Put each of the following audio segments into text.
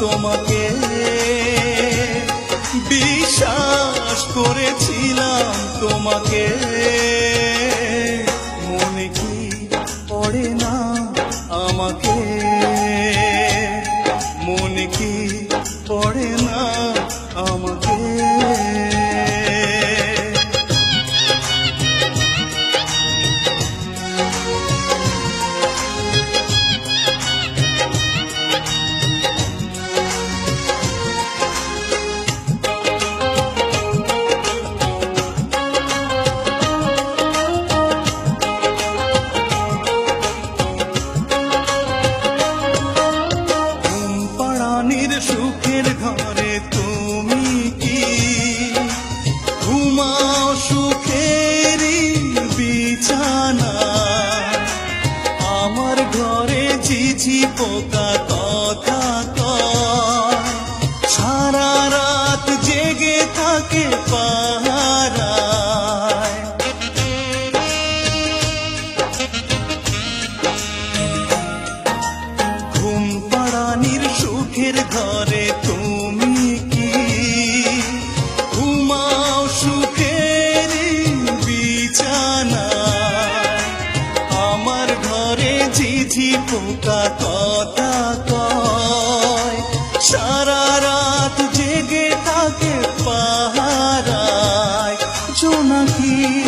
তোমাকে বিশ্বাস করেছিলাম তোমাকে। boca. বোকা কথা কয়। সারা রাত জেগে থাকে পাহারায়। জোনাকি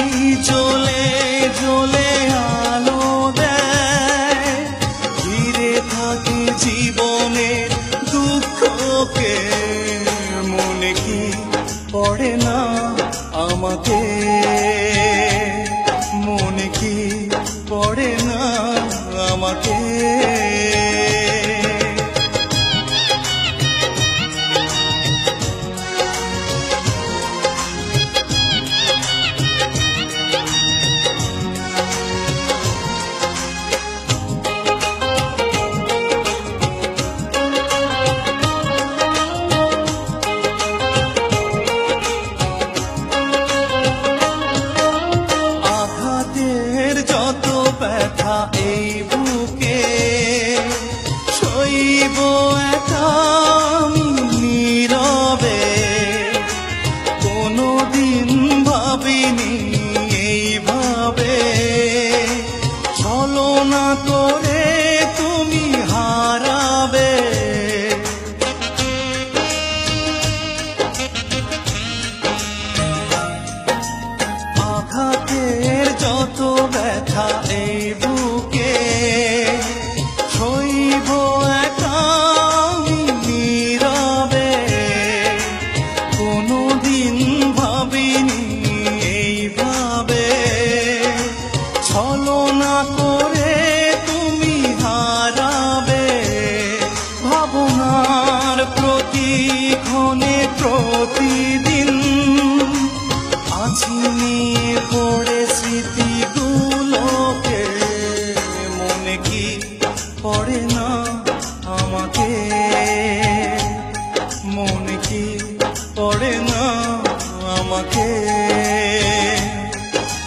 একা নীরবে। কোনোদিন ভাবিনি এইভাবে। চলো না করে তুমি হারাবে। আঘাতের যত ব্যথা এই বুকে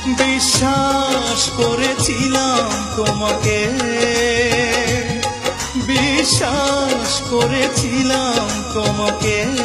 বিশ্বাস করেছিলাম তোমাকে। বিশ্বাস করেছিলাম তোমাকে।